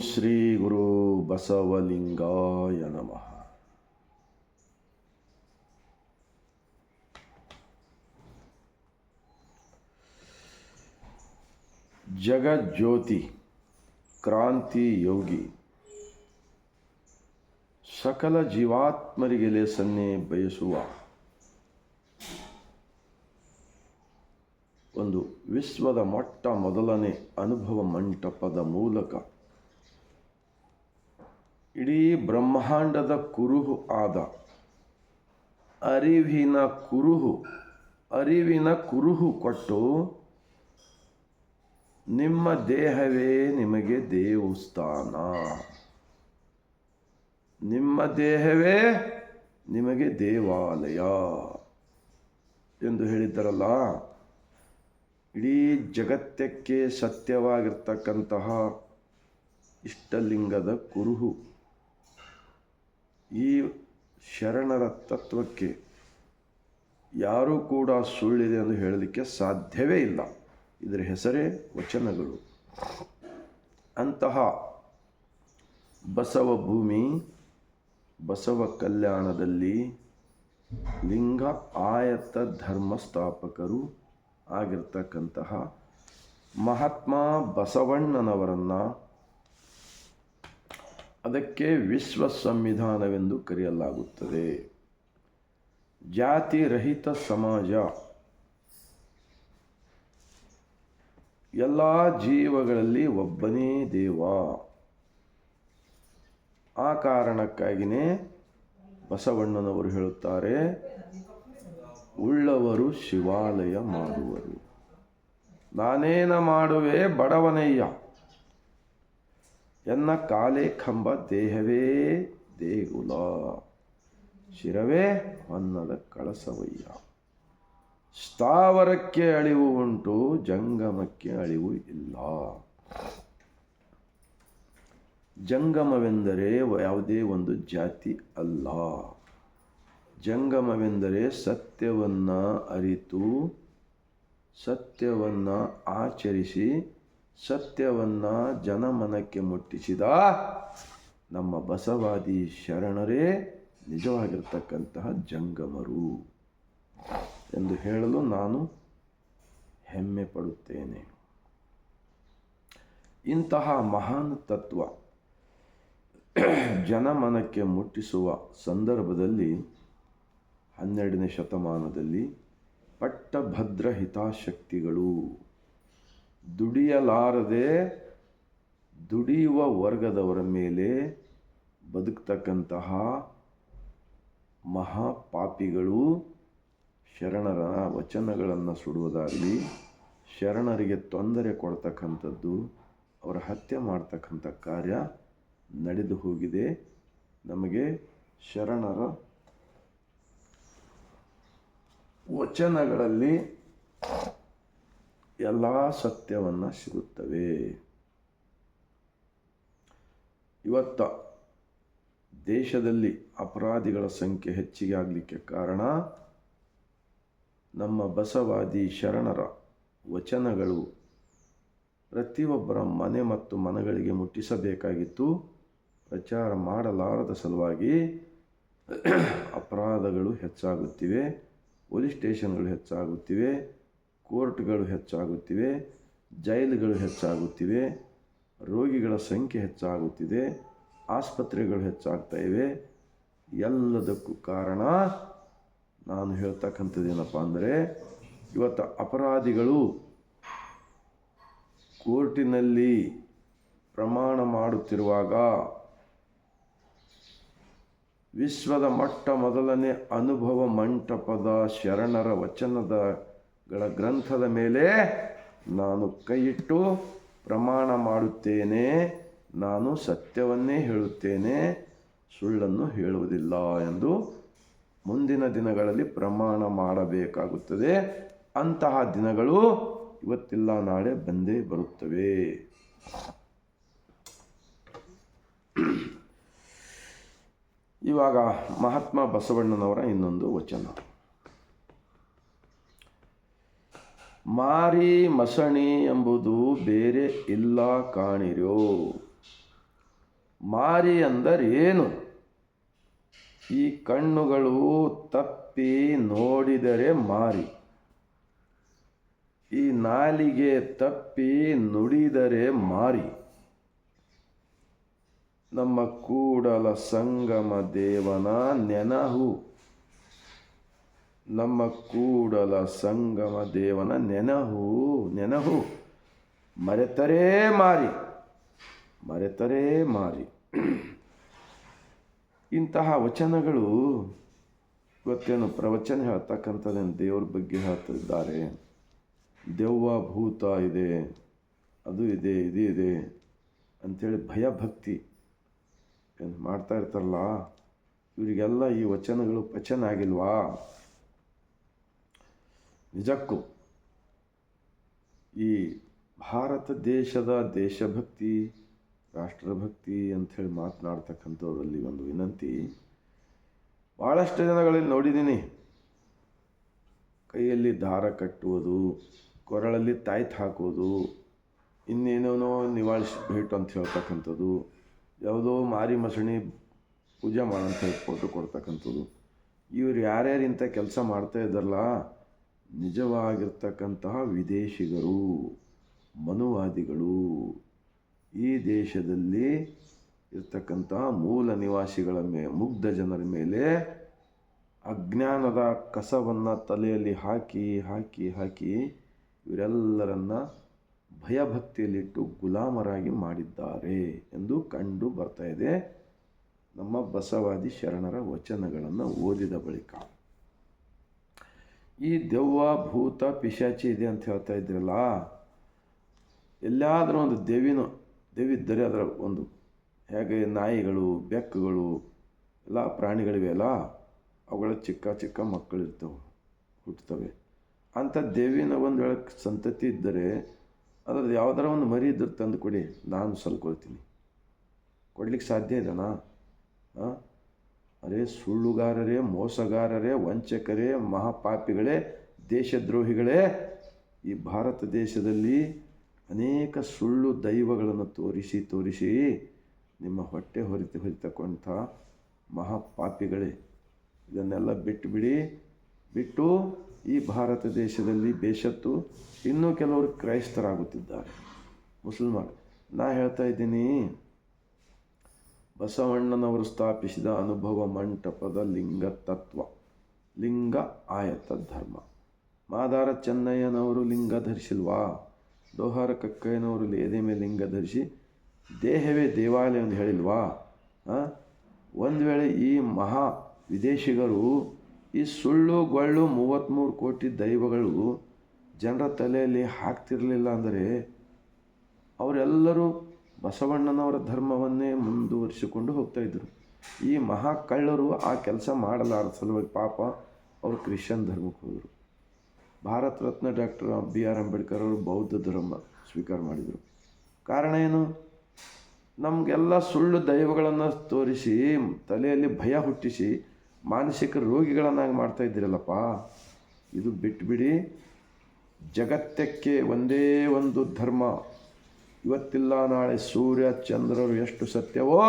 ಶ್ರೀ ಗುರು ಬಸವಲಿಂಗಾಯ ನಮಃ ಜಗಜ್ಯೋತಿ ಕ್ರಾಂತಿ ಯೋಗಿ ಸಕಲ ಜೀವಾತ್ಮರಿಗೆ ಲೇಸನ್ನೇ ಬಯಸುವ ಒಂದು ವಿಶ್ವದ ಮೊಟ್ಟ ಮೊದಲನೇ ಅನುಭವ ಮಂಟಪದ ಮೂಲಕ ಇಡೀ ಬ್ರಹ್ಮಾಂಡದ ಕುರುಹು ಆದ. ಅರಿವಿನ ಕುರುಹು ಅರಿವಿನ ಕುರುಹು ಕೊಟ್ಟು ನಿಮ್ಮ ದೇಹವೇ ನಿಮಗೆ ದೇವಸ್ಥಾನ ನಿಮ್ಮ ದೇಹವೇ ನಿಮಗೆ ದೇವಾಲಯ ಎಂದು ಹೇಳಿದ್ದಾರಲ್ಲ. ಇಡೀ ಜಗತ್ತಕ್ಕೆ ಸತ್ಯವಾಗಿರ್ತಕ್ಕಂತಹ ಇಷ್ಟಲಿಂಗದ ಕುರುಹು. ಈ ಶರಣರ ತತ್ವಕ್ಕೆ ಯಾರೂ ಕೂಡ ಸುಳ್ಳಿದೆ ಎಂದು ಹೇಳಲಿಕ್ಕೆ ಸಾಧ್ಯವೇ ಇಲ್ಲ. ಇದರ ಹೆಸರೇ ವಚನಗಳು. ಅಂತಹ ಬಸವ ಭೂಮಿ, ಬಸವ ಕಲ್ಯಾಣದಲ್ಲಿ ಲಿಂಗ ಆಯತ ಧರ್ಮ ಸ್ಥಾಪಕರು ಆಗಿರ್ತಕ್ಕಂತಹ ಮಹಾತ್ಮ ಬಸವಣ್ಣನವರನ್ನು ಅದಕ್ಕೆ ವಿಶ್ವ ಸಂವಿಧಾನವೆಂದು ಕರೆಯಲಾಗುತ್ತದೆ. ಜಾತಿ ರಹಿತ ಸಮಾಜ. ಎಲ್ಲ ಜೀವಗಳಲ್ಲಿ ಒಬ್ಬನೇ ದೇವ. ಆ ಕಾರಣಕ್ಕಾಗಿಯೇ ಬಸವಣ್ಣನವರು ಹೇಳುತ್ತಾರೆ, ಉಳ್ಳವರು ಶಿವಾಲಯ ಮಾಡುವರು. ನಾನೇನ ಮಾಡುವೆ ಬಡವನಯ್ಯ. ಎನ್ನ ಕಾಲೇ ಕಂಬ ದೇಹವೇ ದೇಗುಲ. ಶಿರವೇ ಅನ್ನದ ಕಳಸವಯ್ಯ. ಸ್ಥಾವರಕ್ಕೆ ಅಳಿವು ಉಂಟು, ಜಂಗಮಕ್ಕೆ ಅಳಿವು ಇಲ್ಲ. ಜಂಗಮವೆಂದರೆ ಯಾವುದೇ ಒಂದು ಜಾತಿ ಅಲ್ಲ. ಜಂಗಮವೆಂದರೆ ಸತ್ಯವನ್ನು ಅರಿತು, ಸತ್ಯವನ್ನು ಆಚರಿಸಿ ಸತ್ಯವನ್ನು ಜನಮನಕ್ಕೆ ಮುಟ್ಟಿಸಿದ ನಮ್ಮ ಬಸವಾದಿ ಶರಣರೇ ನಿಜವಾಗಿರ್ತಕ್ಕಂತಹ ಜಂಗಮರು ಎಂದು ಹೇಳಲು ನಾನು ಹೆಮ್ಮೆ ಪಡುತ್ತೇನೆ. ಇಂತಹ ಮಹಾನ್ ತತ್ವ ಜನಮನಕ್ಕೆ ಮುಟ್ಟಿಸುವ ಸಂದರ್ಭದಲ್ಲಿ ಹನ್ನೆರಡನೇ ಶತಮಾನದಲ್ಲಿ ಪಟ್ಟಭದ್ರ ಹಿತಾಸಕ್ತಿಗಳು ದುಡಿಯಲಾರದೆ ದುಡಿಯುವ ವರ್ಗದವರ ಮೇಲೆ ಬದುಕ್ತಕ್ಕಂತಹ ಮಹಾಪಾಪಿಗಳು ಶರಣರ ವಚನಗಳನ್ನು ಸುಡುವುದಾಗಲಿ, ಶರಣರಿಗೆ ತೊಂದರೆ ಕೊಡ್ತಕ್ಕಂಥದ್ದು, ಅವರ ಹತ್ಯೆ ಮಾಡ್ತಕ್ಕಂಥ ಕಾರ್ಯ ನಡೆದು ಹೋಗಿದೆ. ನಮಗೆ ಶರಣರ ವಚನಗಳಲ್ಲಿ ಎಲ್ಲ ಸತ್ಯವನ್ನು ಸಿಗುತ್ತವೆ. ಇವತ್ತ ದೇಶದಲ್ಲಿ ಅಪರಾಧಿಗಳ ಸಂಖ್ಯೆ ಹೆಚ್ಚಿಗೆ ಆಗಲಿಕ್ಕೆ ಕಾರಣ ನಮ್ಮ ಬಸವಾದಿ ಶರಣರ ವಚನಗಳು ಪ್ರತಿಯೊಬ್ಬರ ಮನೆ ಮತ್ತು ಮನಗಳಿಗೆ ಮುಟ್ಟಿಸಬೇಕಾಗಿತ್ತು. ಪ್ರಚಾರ ಮಾಡಲಾರದ ಸಲುವಾಗಿ ಅಪರಾಧಗಳು ಹೆಚ್ಚಾಗುತ್ತಿವೆ, ಪೊಲೀಸ್ ಸ್ಟೇಷನ್ಗಳು ಹೆಚ್ಚಾಗುತ್ತಿವೆ. ಕೋರ್ಟ್ಗಳು ಹೆಚ್ಚಾಗುತ್ತಿವೆ, ಜೈಲುಗಳು ಹೆಚ್ಚಾಗುತ್ತಿವೆ, ರೋಗಿಗಳ ಸಂಖ್ಯೆ ಹೆಚ್ಚಾಗುತ್ತಿದೆ, ಆಸ್ಪತ್ರೆಗಳು ಹೆಚ್ಚಾಗ್ತಾ ಇವೆ. ಎಲ್ಲದಕ್ಕೂ ಕಾರಣ ನಾನು ಹೇಳ್ತಕ್ಕಂಥದ್ದು ಏನಪ್ಪ ಅಂದರೆ, ಇವತ್ತು ಅಪರಾಧಿಗಳು ಕೋರ್ಟಿನಲ್ಲಿ ಪ್ರಮಾಣ ಮಾಡುತ್ತಿರುವಾಗ ವಿಶ್ವದ ಮೊಟ್ಟ ಮೊದಲನೇ ಅನುಭವ ಮಂಟಪದ ಶರಣರ ವಚನದಗಳ ಗ್ರಂಥದ ಮೇಲೆ ನಾನು ಕೈಯಿಟ್ಟು ಪ್ರಮಾಣ ಮಾಡುತ್ತೇನೆ, ನಾನು ಸತ್ಯವನ್ನೇ ಹೇಳುತ್ತೇನೆ, ಸುಳ್ಳನ್ನು ಹೇಳುವುದಿಲ್ಲ ಎಂದು ಮುಂದಿನ ದಿನಗಳಲ್ಲಿ ಪ್ರಮಾಣ ಮಾಡಬೇಕಾಗುತ್ತದೆ. ಅಂತಹ ದಿನಗಳು ಇವತ್ತಿಲ್ಲ, ನಾಳೆ ಬಂದೇ ಬರುತ್ತವೆ. ಇವಾಗ ಮಹಾತ್ಮ ಬಸವಣ್ಣನವರ ಇನ್ನೊಂದು ವಚನ. ಮಾರಿ ಮಸಣಿ ಎಂಬುದು ಬೇರೆ ಇಲ್ಲ ಕಾಣಿರೋ. ಮಾರಿ ಏನು? ಈ ಕಣ್ಣುಗಳು ತಪ್ಪಿ ನೋಡಿದರೆ ಮಾರಿ. ಈ ನಾಲಿಗೆ ತಪ್ಪಿ ನುಡಿದರೆ ಮಾರಿ. ನಮ್ಮ ಕೂಡಲ ಸಂಗಮ ದೇವನ ನೆನಹು. ನಮ್ಮ ಕೂಡಲ ಸಂಗಮ ದೇವನ ನೆನಹು ನೆನಹು. ಮರೆತರೇ ಮಾರಿ ಮರೆತರೇ ಮಾರಿ. ಇಂತಹ ವಚನಗಳು ಇವತ್ತೇನು ಪ್ರವಚನ ಹೇಳ್ತಕ್ಕಂಥದ್ದೇನು ದೇವ್ರ ಬಗ್ಗೆ ಹೇಳ್ತಿದ್ದಾರೆ? ದೆವ್ವ ಭೂತ ಇದೆ, ಅದು ಇದೆ, ಇದು ಇದೆ ಅಂಥೇಳಿ ಭಯ ಭಕ್ತಿ ಏನು ಮಾಡ್ತಾ ಇರ್ತಾರಲ್ಲ, ಇವರಿಗೆಲ್ಲ ಈ ವಚನಗಳು ಪಚನ ಆಗಿಲ್ವಾ ನಿಜಕ್ಕೂ ಈ ಭಾರತ ದೇಶದ ದೇಶಭಕ್ತಿ ರಾಷ್ಟ್ರಭಕ್ತಿ ಅಂಥೇಳಿ ಮಾತನಾಡ್ತಕ್ಕಂಥವ್ರಲ್ಲಿ ಒಂದು ವಿನಂತಿ. ಭಾಳಷ್ಟು ಜನಗಳಲ್ಲಿ ನೋಡಿದ್ದೀನಿ. ಕೈಯಲ್ಲಿ ದಾರ ಕಟ್ಟುವುದು, ಕೊರಳಲ್ಲಿ ತಾಯ್ತು ಹಾಕೋದು ಇನ್ನೇನೇನೋ ನಿವಾಳಿಸಿ ಭೇಟು ಅಂತ ಹೇಳ್ತಕ್ಕಂಥದ್ದು, ಯಾವುದೋ ಮಾರಿ ಮಸಣಿ ಪೂಜೆ ಹೇಳಿ ಫೋಟೋ ಕೊಡ್ತಕ್ಕಂಥದ್ದು. ಇವ್ರು ಯಾರ್ಯಾರು ಇಂಥ ಕೆಲಸ ಮಾಡ್ತಾ ಇದ್ದಾರಲ್ಲ ನಿಜವಾಗಿರ್ತಕ್ಕಂತಹ ವಿದೇಶಿಗರು, ಮನುವಾದಿಗಳು ಈ ದೇಶದಲ್ಲಿ ಇರ್ತಕ್ಕಂತಹ ಮೂಲ ನಿವಾಸಿಗಳ ಮೇ, ಮುಗ್ಧ ಜನರ ಮೇಲೆ ಅಜ್ಞಾನದ ಕಸವನ್ನು ತಲೆಯಲ್ಲಿ ಹಾಕಿ ಹಾಕಿ ಹಾಕಿ ಇವರೆಲ್ಲರನ್ನ ಭಯಭಕ್ತಿಯಲ್ಲಿಟ್ಟು ಗುಲಾಮರಾಗಿ ಮಾಡಿದ್ದಾರೆ ಎಂದು ಕಂಡು ಬರ್ತಾ ಇದೆ ನಮ್ಮ ಬಸವಾದಿ ಶರಣರ ವಚನಗಳನ್ನು ಓದಿದ ಬಳಿಕ. ಈ ದೆವ್ವ ಭೂತ ಪಿಶಾಚಿ ಇದೆ ಅಂತ ಹೇಳ್ತಾ ಇದ್ರಲ್ಲ, ಎಲ್ಲಾದರೂ ಒಂದು ದೇವಿನ, ದೇವಿದ್ದರೆ ಅದರ ಒಂದು ಹೇಗೆ ನಾಯಿಗಳು, ಬೆಕ್ಕುಗಳು, ಎಲ್ಲ ಪ್ರಾಣಿಗಳಿವೆ ಅಲ್ಲ, ಅವುಗಳ ಚಿಕ್ಕ ಚಿಕ್ಕ ಮಕ್ಕಳಿರ್ತವೆ, ಹುಟ್ಟುತ್ತವೆ. ಅಂಥ ದೇವಿನ ಒಂದು ವೇಳೆ ಸಂತತಿ ಇದ್ದರೆ ಅದ್ರದ್ದು ಯಾವುದಾರ ಒಂದು ಮರಿ ಇದ್ದರೆ ತಂದು ಕೊಡಿ, ನಾನು ಸಲ್ಕೊಳ್ತೀನಿ. ಕೊಡ್ಲಿಕ್ಕೆ ಸಾಧ್ಯ ಇದೆನಾ? ಹಾಂ? ಅರೇ ಸುಳ್ಳುಗಾರರೇ, ಮೋಸಗಾರರೇ, ವಂಚಕರೇ, ಮಹಾಪಾಪಿಗಳೇ, ದೇಶದ್ರೋಹಿಗಳೇ, ಈ ಭಾರತ ದೇಶದಲ್ಲಿ ಅನೇಕ ಸುಳ್ಳು ದೈವಗಳನ್ನು ತೋರಿಸಿ ತೋರಿಸಿ ನಿಮ್ಮ ಹೊಟ್ಟೆ ಹೊರಿತು, ಹೊರಿತಕ್ಕಂಥ ಮಹಾಪಾಪಿಗಳೇ, ಇದನ್ನೆಲ್ಲ ಬಿಟ್ಟು ಬಿಡಿ ಬಿಟ್ಟು ಈ ಭಾರತ ದೇಶದಲ್ಲಿ ಬೇಷತ್ತು, ಇನ್ನೂ ಕೆಲವರು ಕ್ರೈಸ್ತರಾಗುತ್ತಿದ್ದಾರೆ. ಮುಸಲ್ಮಾನ್ ನಾ ಹೇಳ್ತಾ ಇದ್ದೀನಿ ಬಸವಣ್ಣನವರು ಸ್ಥಾಪಿಸಿದ ಅನುಭವ ಮಂಟಪದ ಲಿಂಗ ತತ್ವ ಲಿಂಗ ಆಯತ ಧರ್ಮ. ಮಾದಾರ ಚೆನ್ನಯ್ಯನವರು ಲಿಂಗ ಧರಿಸಿಲ್ವಾ? ದೋಹಾರ ಕಕ್ಕಯ್ಯನವರು ಎದೆ ಮೇಲೆ ಲಿಂಗ ಧರಿಸಿ ದೇಹವೇ ದೇವಾಲಯ ಎಂದು ಹೇಳಿಲ್ವಾ? ಒಂದು ವೇಳೆ ಈ ಮಹಾ ವಿದೇಶಿಗರು ಈ ಸುಳ್ಳು ಗೊಳ್ಳು ಮೂವತ್ತ್ಮೂರು ಕೋಟಿ ದೈವಗಳು ಜನರ ತಲೆಯಲ್ಲಿ ಹಾಕ್ತಿರಲಿಲ್ಲ ಅಂದರೆ ಅವರೆಲ್ಲರೂ ಬಸವಣ್ಣನವರ ಧರ್ಮವನ್ನೇ ಮುಂದುವರಿಸಿಕೊಂಡು ಹೋಗ್ತಾಯಿದ್ರು ಈ ಮಹಾಕಳ್ಳರು ಆ ಕೆಲಸ ಮಾಡಲಾರ ಸಲುವಾಗಿ ಪಾಪ ಅವರು ಕ್ರಿಶ್ಚಿಯನ್ ಧರ್ಮಕ್ಕೆ ಹೋದರು. Bharat Ratna doctor B. R. Ambedkar ಅವರು ಬೌದ್ಧ ಧರ್ಮ ಸ್ವೀಕಾರ ಮಾಡಿದರು. ಕಾರಣ ಏನು? ನಮಗೆಲ್ಲ ಸುಳ್ಳು ದೈವಗಳನ್ನು ತೋರಿಸಿ, ತಲೆಯಲ್ಲಿ ಭಯ ಹುಟ್ಟಿಸಿ, ಮಾನಸಿಕ ರೋಗಿಗಳನ್ನಾಗಿ ಮಾಡ್ತಾ ಇದ್ದೀರಲ್ಲಪ್ಪ. ಇದು ಬಿಟ್ಬಿಡಿ. ಜಗತ್ತಕ್ಕೆ ಒಂದೇ ಒಂದು ಧರ್ಮ ಇವತ್ತಿಲ್ಲ, ನಾಳೆ ಸೂರ್ಯ, ಚಂದ್ರರು ಎಷ್ಟು ಸತ್ಯವೋ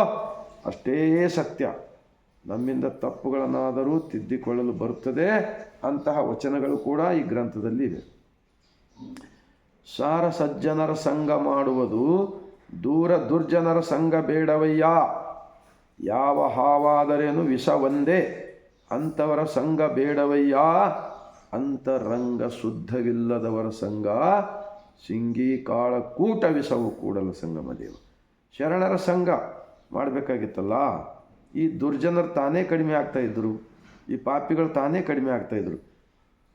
ಅಷ್ಟೇ ಸತ್ಯ. ನಮ್ಮಿಂದ ತಪ್ಪುಗಳನ್ನಾದರೂ ತಿದ್ದಿಕೊಳ್ಳಲು ಬರುತ್ತದೆ ಅಂತಹ ವಚನಗಳು ಕೂಡ ಈ ಗ್ರಂಥದಲ್ಲಿ ಇವೆ. ಸಾರ ಸಜ್ಜನರ ಸಂಘ ಮಾಡುವುದು, ದೂರ ದುರ್ಜನರ ಸಂಘ ಬೇಡವಯ್ಯ. ಯಾವ ಹಾವಾದರೇನು ವಿಷ ಒಂದೇ ಅಂಥವರ ಸಂಘ ಬೇಡವಯ್ಯ. ಅಂತರಂಗ ಶುದ್ಧವಿಲ್ಲದವರ ಸಂಘ ಸಿಂಗಿ ಕಾಳ, ಕೂಟವಿಸವು ಕೂಡಲ ಸಂಗಮ ದೇವ. ಶರಣರ ಸಂಘ ಮಾಡಬೇಕಾಗಿತ್ತಲ್ಲ? ಈ ದುರ್ಜನರು ತಾನೇ ಕಡಿಮೆ ಆಗ್ತಾಯಿದ್ರು ಈ ಪಾಪಿಗಳು ತಾನೇ ಕಡಿಮೆ ಆಗ್ತಾಯಿದ್ರು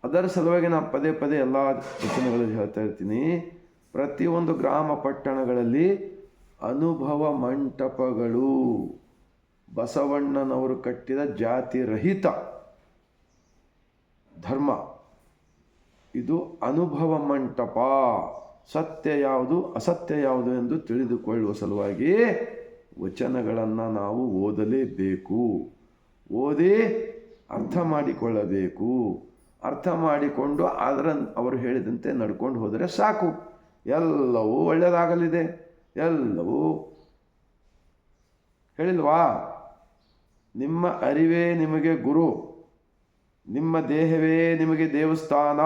ಅದರ ಸಲುವಾಗಿ ನಾನು ಪದೇ ಪದೇ ಎಲ್ಲ ವಚನಗಳಲ್ಲಿ ಹೇಳ್ತಾ ಇರ್ತೀನಿ. ಪ್ರತಿಯೊಂದು ಗ್ರಾಮ ಪಟ್ಟಣಗಳಲ್ಲಿ ಅನುಭವ ಮಂಟಪಗಳು. ಬಸವಣ್ಣನವರು ಕಟ್ಟಿದ ಜಾತಿ ರಹಿತ ಧರ್ಮ. ಇದು ಅನುಭವ ಮಂಟಪ. ಸತ್ಯ ಯಾವುದು, ಅಸತ್ಯ ಯಾವುದು ಎಂದು ತಿಳಿದುಕೊಳ್ಳುವ ಸಲುವಾಗಿ ವಚನಗಳನ್ನು ನಾವು ಓದಲೇಬೇಕು. ಓದಿ ಅರ್ಥ ಮಾಡಿಕೊಳ್ಳಬೇಕು. ಅರ್ಥ ಮಾಡಿಕೊಂಡು ಅದರ ಅವರು ಹೇಳಿದಂತೆ ನಡ್ಕೊಂಡು ಹೋದರೆ ಸಾಕು. ಎಲ್ಲವೂ ಒಳ್ಳೆಯದಾಗಲಿದೆ. ಎಲ್ಲವೂ ಹೇಳಿಲ್ವಾ? ನಿಮ್ಮ ಅರಿವೇ ನಿಮಗೆ ಗುರು. ನಿಮ್ಮ ದೇಹವೇ ನಿಮಗೆ ದೇವಸ್ಥಾನ.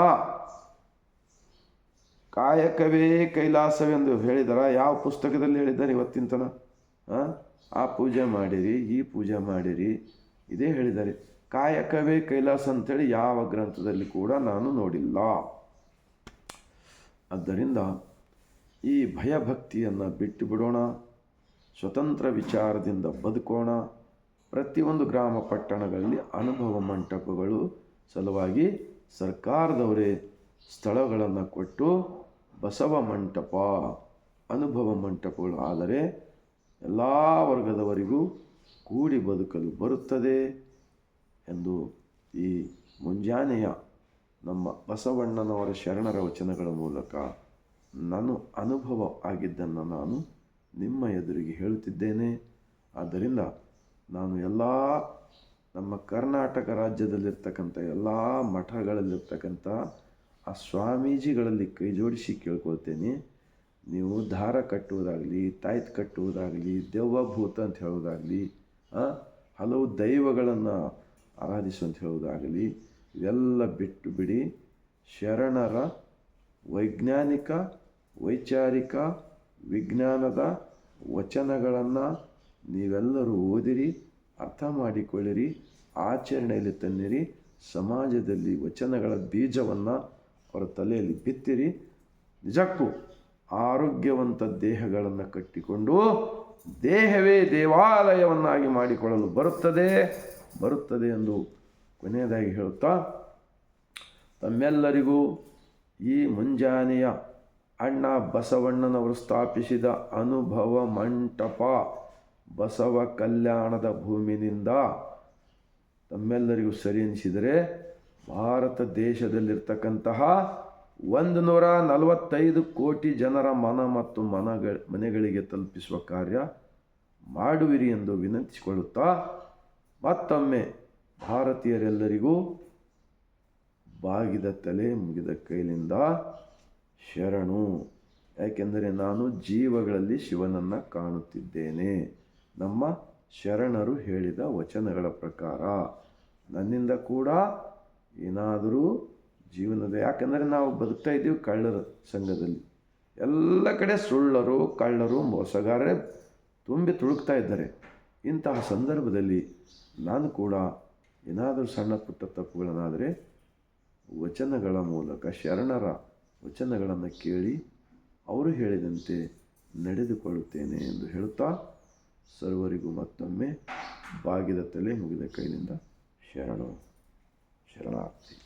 ಕಾಯಕವೇ ಕೈಲಾಸವೆಂದು ಹೇಳಿದರ, ಯಾವ ಪುಸ್ತಕದಲ್ಲಿ ಹೇಳಿದ್ದಾರೆ ಇವತ್ತಿನ ತನ? ಆ? ಪೂಜೆ ಮಾಡಿರಿ, ಈ ಪೂಜೆ ಮಾಡಿರಿ, ಇದೇ ಹೇಳಿದ್ದಾರೆ. ಕಾಯಕವೇ ಕೈಲಾಸ ಅಂತೇಳಿ ಯಾವ ಗ್ರಂಥದಲ್ಲಿ ಕೂಡ ನಾನು ನೋಡಿಲ್ಲ. ಆದ್ದರಿಂದ ಈ ಭಯಭಕ್ತಿಯನ್ನು ಬಿಟ್ಟು ಬಿಡೋಣ, ಸ್ವತಂತ್ರ ವಿಚಾರದಿಂದ ಬದುಕೋಣ. ಪ್ರತಿಯೊಂದು ಗ್ರಾಮ ಪಟ್ಟಣಗಳಲ್ಲಿ ಅನುಭವ ಮಂಟಪಗಳು ಸಲುವಾಗಿ ಸರ್ಕಾರದವರೇ ಸ್ಥಳಗಳನ್ನು ಕೊಟ್ಟು ಬಸವ ಮಂಟಪ, ಅನುಭವ ಮಂಟಪಗಳು. ಆದರೆ ಎಲ್ಲ ವರ್ಗದವರಿಗೂ ಕೂಡಿ ಬದುಕಲು ಬರುತ್ತದೆ ಎಂದು ಈ ಮುಂಜಾನೆಯ ನಮ್ಮ ಬಸವಣ್ಣನವರ ಶರಣರ ವಚನಗಳ ಮೂಲಕ ನಾನು ಅನುಭವ ಆಗಿದ್ದನ್ನು ನಾನು ನಿಮ್ಮ ಎದುರಿಗೆ ಹೇಳುತ್ತಿದ್ದೇನೆ. ಆದ್ದರಿಂದ ನಾನು ಎಲ್ಲ ನಮ್ಮ ಕರ್ನಾಟಕ ರಾಜ್ಯದಲ್ಲಿರ್ತಕ್ಕಂಥ ಎಲ್ಲ ಮಠಗಳಲ್ಲಿರ್ತಕ್ಕಂಥ ಆ ಸ್ವಾಮೀಜಿಗಳಲ್ಲಿ ಕೈ ಜೋಡಿಸಿ ಕೇಳ್ಕೊಳ್ತೇನೆ. ನೀವು ದಾರ ಕಟ್ಟುವುದಾಗಲಿ, ತಾಯ್ತು ಕಟ್ಟುವುದಾಗಲಿ ದೆವ್ವ ಭೂತ ಅಂತ ಹೇಳೋದಾಗಲಿ ಹಲವು ದೈವಗಳನ್ನು ಆರಾಧಿಸು ಅಂತ ಹೇಳೋದಾಗಲಿ ಇವೆಲ್ಲ ಬಿಟ್ಟು ಬಿಡಿ. ಶರಣರ ವೈಜ್ಞಾನಿಕ, ವೈಚಾರಿಕ, ವಿಜ್ಞಾನದ ವಚನಗಳನ್ನು ನೀವೆಲ್ಲರೂ ಓದಿರಿ, ಅರ್ಥ ಮಾಡಿಕೊಳ್ಳಿರಿ, ಆಚರಣೆಯಲ್ಲಿ ತನ್ನಿರಿ, ಸಮಾಜದಲ್ಲಿ ವಚನಗಳ ಬೀಜವನ್ನು ಅವರ ತಲೆಯಲ್ಲಿ ಬಿತ್ತಿರಿ. ನಿಜಕ್ಕೂ ಆರೋಗ್ಯವಂತ ದೇಹಗಳನ್ನು ಕಟ್ಟಿಕೊಂಡು ದೇಹವೇ ದೇವಾಲಯವನ್ನಾಗಿ ಮಾಡಿಕೊಳ್ಳಲು ಬರುತ್ತದೆ. ಬರುತ್ತದೆ ಎಂದು ಕೊನೆಯದಾಗಿ ಹೇಳುತ್ತಾ, ತಮ್ಮೆಲ್ಲರಿಗೂ ಈ ಮುಂಜಾನೆಯ ಅಣ್ಣ ಬಸವಣ್ಣನವರು ಸ್ಥಾಪಿಸಿದ ಅನುಭವ ಮಂಟಪ. ಬಸವ ಕಲ್ಯಾಣದ ಭೂಮಿನಿಂದ ತಮ್ಮೆಲ್ಲರಿಗೂ ಸರಿ ಎನಿಸಿದರೆ ಭಾರತ ದೇಶದಲ್ಲಿರ್ತಕ್ಕಂತಹ ಒಂದು ನೂರ ನಲವತ್ತೈದು ಕೋಟಿ ಜನರ ಮನ ಮತ್ತು ಮನಗಳ ಮನೆಗಳಿಗೆ ತಲುಪಿಸುವ ಕಾರ್ಯ ಮಾಡುವಿರಿ ಎಂದು ವಿನಂತಿಸಿಕೊಳ್ಳುತ್ತಾ ಮತ್ತೊಮ್ಮೆ ಭಾರತೀಯರೆಲ್ಲರಿಗೂ ಬಾಗಿದ ತಲೆ ಮುಗಿದ ಕೈಲಿಂದ ಶರಣು. ಯಾಕೆಂದರೆ ನಾನು ಜೀವಗಳಲ್ಲಿ ಶಿವನನ್ನು ಕಾಣುತ್ತಿದ್ದೇನೆ. ನಮ್ಮ ಶರಣರು ಹೇಳಿದ ವಚನಗಳ ಪ್ರಕಾರ ನನ್ನಿಂದ ಕೂಡ ಏನಾದರೂ ಜೀವನದ ಯಾಕೆಂದರೆ ನಾವು ಬದುಕ್ತಾ ಇದ್ದೀವಿ ಕಳ್ಳರ ಸಂಘದಲ್ಲಿ. ಎಲ್ಲ ಕಡೆ ಸುಳ್ಳರು, ಕಳ್ಳರು, ಮೋಸಗಾರರೇ ತುಂಬಿ ತುಳುಕ್ತಾ ಇದ್ದಾರೆ. ಇಂತಹ ಸಂದರ್ಭದಲ್ಲಿ ನಾನು ಕೂಡ ಏನಾದರೂ ಸಣ್ಣ ಪುಟ್ಟ ತಪ್ಪುಗಳನ್ನಾದರೆ ವಚನಗಳ ಮೂಲಕ, ಶರಣರ ವಚನಗಳನ್ನು ಕೇಳಿ ಅವರು ಹೇಳಿದಂತೆ ನಡೆದುಕೊಳ್ಳುತ್ತೇನೆ ಎಂದು ಹೇಳುತ್ತಾ ಸರ್ವರಿಗೂ ಮತ್ತೊಮ್ಮೆ ಬಾಗಿದ ತಲೆ ಮುಗಿದ ಕೈಲಿಂದ ಶರಣು ಶರಣಾರ್ಥಿ.